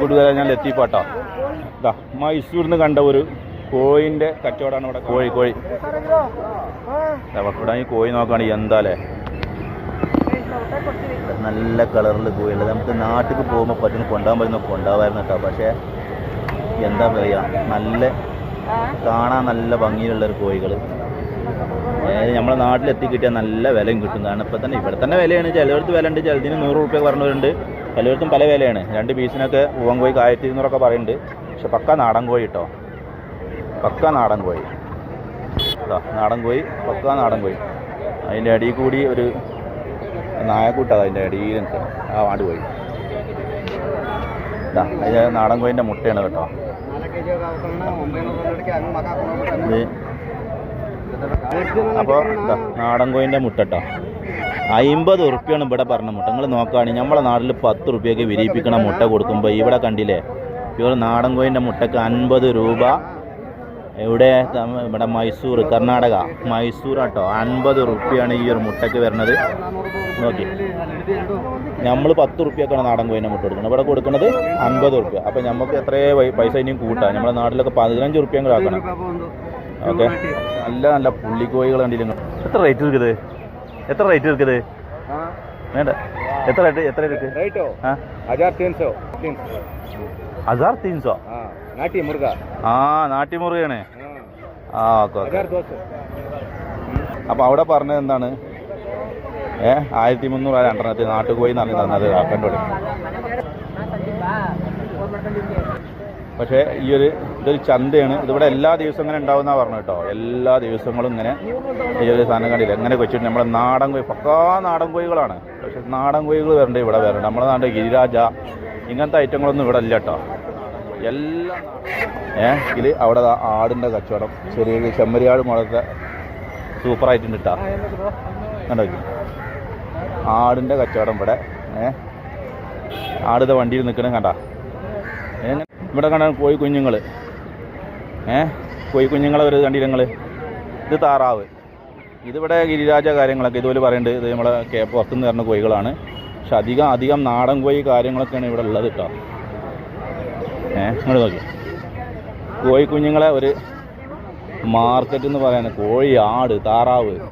കൂട്ടുകാരെ ഞാൻ എത്തിപ്പാട്ടോ ഇതാ മൈസൂരിൽ നിന്ന് കണ്ട ഒരു കോഴിന്റെ കച്ചവടമാണ് ഇവിടെ കോഴി കോഴി. അവിടെ ഇവിടെ ഈ കോഴി നോക്കുകയാണെങ്കിൽ എന്താലേ? നല്ല കളറിൽ കോഴിയുള്ളത് നമുക്ക് നാട്ടിൽ പോകുമ്പോൾ പറ്റുന്ന കൊണ്ടാൻ പറ്റുന്ന കൊണ്ടുപോകാമായിരുന്നു കേട്ടോ. പക്ഷേ എന്താ പറയുക നല്ല കാണാൻ നല്ല ഭംഗിയിലുള്ളൊരു കോഴികൾ അതായത് നമ്മളെ നാട്ടിലെത്തി കിട്ടിയാൽ നല്ല വിലയും കിട്ടും. കാരണം ഇപ്പം തന്നെ ഇവിടെ തന്നെ വിലയാണ്. ചിലയിടത്ത് വില ഉണ്ട് ചിലതിന് നൂറ് റുപ്യ പറഞ്ഞവരുണ്ട് പലയിടത്തും പല വിലയാണ്. രണ്ട് പീസിനൊക്കെ പൂവൻ കോഴിക്ക് ആയിരത്തി ഇരുന്നൂറൊക്കെ പറയുന്നുണ്ട്. പക്ഷെ പക്ക നാടൻ കോഴി കേട്ടോ പക്ക നാടൻ കോഴി. കേട്ടോ നാടൻ കോഴി പക്ക നാടൻ കോഴി. അതിന്റെ അടിയിൽ കൂടി ഒരു നായക്കൂട്ടാ അതിന്റെ അടിയിൽ നിൽക്കണം. ആ വാണ്ട് കോഴി. ഇതാ അത് നാടൻ കോഴിന്റെ മുട്ടയാണ് കേട്ടോ. ഇത് അപ്പോൾ നാടൻ കോയിന്റെ മുട്ടട്ടോ അമ്പത് ഉറുപ്പ്യാണ് ഇവിടെ പറഞ്ഞ മുട്ട. നിങ്ങൾ നോക്കുകയാണെങ്കിൽ നമ്മളെ നാട്ടിൽ പത്ത് ഉറുപ്പ്യൊക്കെ വിരിയിപ്പിക്കണ മുട്ട കൊടുക്കുമ്പോൾ ഇവിടെ കണ്ടില്ലേ? ഒരു നാടൻ കോയിന്റെ മുട്ടക്ക് അൻപത് രൂപ. ഇവിടെ ഇവിടെ മൈസൂർ കർണാടക. മൈസൂർ ആട്ടോ. അൻപത് റുപ്യാണ് ഈ ഒരു മുട്ടയ്ക്ക് വരുന്നത്. നോക്കി. നമ്മൾ പത്ത് റുപ്യക്കാണ് നാടൻ കോയിനെ മുട്ട കൊടുക്കുന്നത്. ഇവിടെ കൊടുക്കുന്നത് അൻപത് റുപ്യ അപ്പം നമുക്ക് എത്രയേ പൈസ ഇനിയും കൂട്ടാം. നമ്മുടെ നാട്ടിലൊക്കെ പതിനഞ്ച് റുപ്യ കൂടെ ആക്കണം. ഓക്കെ. നല്ല നല്ല പുള്ളിക്കോയികൾ കണ്ടിരുന്നു എത്ര റേറ്റ് ഇരിക്കുന്നത് എത്ര റേറ്റ് ഇരിക്കുന്നത് വേണ്ട. എത്ര റേറ്റ് എത്ര ഹസാർ തീൻസോ നാട്ടി ആ നാട്ടി മുറുകയാണ് ആ. Okay okay. അപ്പോൾ അവിടെ പറഞ്ഞത് എന്താണ്? ഏ ആയിരത്തി മുന്നൂറ് രണ്ടെണ്ണത്തിൽ നാട്ടുകോയി എന്ന് പറഞ്ഞ് കണ്ടുപിടിക്കും പക്ഷേ ഈ ഒരു ഇതൊരു ചന്തയാണ്. ഇതിവിടെ എല്ലാ ദിവസവും ഇങ്ങനെ ഉണ്ടാവുന്ന പറഞ്ഞു കേട്ടോ. എല്ലാ ദിവസങ്ങളും ഇങ്ങനെ ഈ ഒരു സാധനം കണ്ടില്ല? എങ്ങനെ വെച്ചിട്ട് നമ്മുടെ നാടൻ കോഴി പക്കാ നാടൻ കോഴികളാണ്. പക്ഷെ നാടൻ കോഴികൾ വരണ്ട ഇവിടെ വരണ്ട. നമ്മുടെ നാട്ടിൽ ഗിരിരാജ ഇങ്ങനത്തെ ഐറ്റങ്ങളൊന്നും ഇവിടെ ഇല്ല കേട്ടോ. എല്ലാം ഏ? ഇതിൽ അവിടെ ആടിന്റെ കച്ചവടം. ചെറിയ ചെമ്മരിയാട് മുളകത്തെ സൂപ്പറായിട്ടുണ്ട് കേട്ടോ. കണ്ടോ? ആടിന്റെ കച്ചവടം ഇവിടെ. ഏഹ് ആടിത വണ്ടിയിൽ നിൽക്കണം കണ്ട. ഇവിടെ കണ്ട കോഴി കുഞ്ഞുങ്ങൾ ഏ? കോഴി കുഞ്ഞുങ്ങളെ ഒരു കണ്ടിരങ്ങൾ ഇത് താറാവ്. ഇതിവിടെ ഗിരിരാജ കാര്യങ്ങളൊക്കെ ഇതുപോലെ പറയുന്നുണ്ട് ഇത് നമ്മളെ കേപ്പ് പുറത്തുനിന്ന് വരുന്ന കോഴികളാണ്. പക്ഷെ അധികം അധികം നാടൻ കോഴി കാര്യങ്ങളൊക്കെയാണ് ഇവിടെ ഉള്ളത് കേട്ടോ. ഏ? ഇങ്ങോട്ട് നോക്കി. കോഴി കുഞ്ഞുങ്ങളെ ഒരു മാർക്കറ്റ് എന്ന് പറയാൻ കോഴി ആട് താറാവ്.